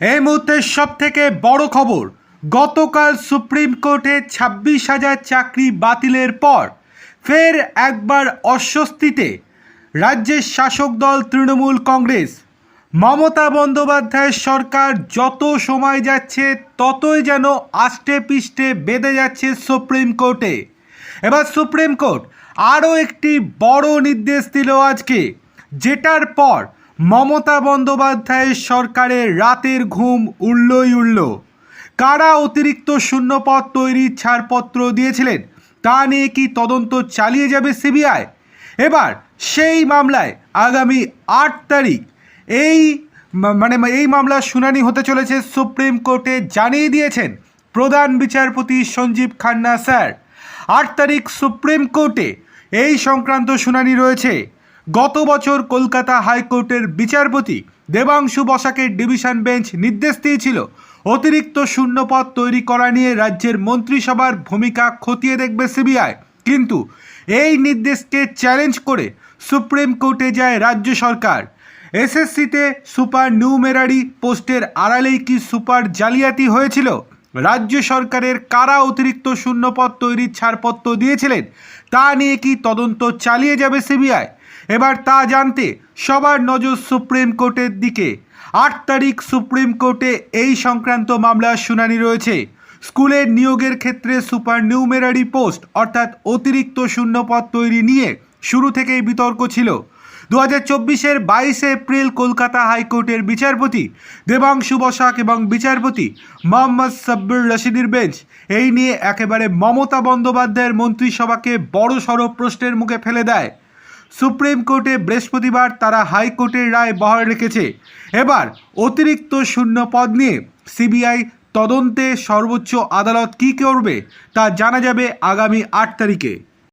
এই মুহূর্তের সব থেকে বড় খবর, গতকাল সুপ্রিম কোর্টে ছাব্বিশ হাজার চাকরি বাতিলের পর ফের একবার অস্বস্তিতে রাজ্যের শাসক দল তৃণমূল কংগ্রেস। মমতা বন্দ্যোপাধ্যায়ের সরকার যত সময় যাচ্ছে, ততই যেন আষ্টে পিষ্টে বেঁধে যাচ্ছে সুপ্রিম কোর্টে। এবার সুপ্রিম কোর্ট আরও একটি বড় নির্দেশ দিল আজকে, যেটার পর মমতা বন্দ্যোপাধ্যায়ের সরকারের রাতের ঘুম উড়লই উড়ল। কারা অতিরিক্ত শূন্যপদ তৈরির ছাড়পত্র দিয়েছিলেন, তা নিয়ে কি তদন্ত চালিয়ে যাবে সিবিআই? এবার সেই মামলায় আগামী আট তারিখ এই মানে এই মামলার শুনানি হতে চলেছে সুপ্রিম কোর্টে জানিয়ে দিয়েছেন প্রধান বিচারপতি সঞ্জীব খান্না স্যার। আট তারিখ সুপ্রিম কোর্টে এই সংক্রান্ত শুনানি রয়েছে। গত বছর কলকাতা হাইকোর্টের বিচারপতি দেবাংশু বসাকের ডিভিশন বেঞ্চ নির্দেশ দিয়েছিল, অতিরিক্ত শূন্যপদ তৈরি করা নিয়ে রাজ্যের মন্ত্রিসভার ভূমিকা খতিয়ে দেখবে সিবিআই। কিন্তু এই নির্দেশকে চ্যালেঞ্জ করে সুপ্রিম কোর্টে যায় রাজ্য সরকার। এসএসসিতে সুপার নিউমেরারি পোস্টের আড়ালেই কি সুপার জালিয়াতি হয়েছিল? রাজ্য সরকারের কারা অতিরিক্ত শূন্যপদ তৈরির ছাড়পত্র দিয়েছিলেন, তা নিয়ে কি তদন্ত চালিয়ে যাবে সিবিআই? এবার তা জানতে সবার নজর সুপ্রিম কোর্টের দিকে। আট তারিখ সুপ্রিম কোর্টে এই সংক্রান্ত মামলার শুনানি রয়েছে। স্কুলের নিয়োগের ক্ষেত্রে সুপার নিউমেরারি পোস্ট, অর্থাৎ অতিরিক্ত শূন্যপদ তৈরি নিয়ে শুরু থেকেই বিতর্ক ছিল। দু হাজার চব্বিশের বাইশে এপ্রিল কলকাতা হাইকোর্টের বিচারপতি দেবাংশু বসাক এবং বিচারপতি মোহাম্মদ সাব্বির রশিদির বেঞ্চ। এই নিয়ে একেবারে মমতা বন্দ্যোপাধ্যায়ের মন্ত্রিসভাকে বড় সড় প্রশ্নের মুখে ফেলে দেয়। সুপ্রিম কোর্টে বৃহস্পতিবার তারা হাইকোর্টের রায় বহাল রেখেছে। এবার অতিরিক্ত শূন্য পদ নিয়ে সিবিআই তদন্তে সর্বোচ্চ আদালত কী করবে তা জানা যাবে আগামী আট তারিখে।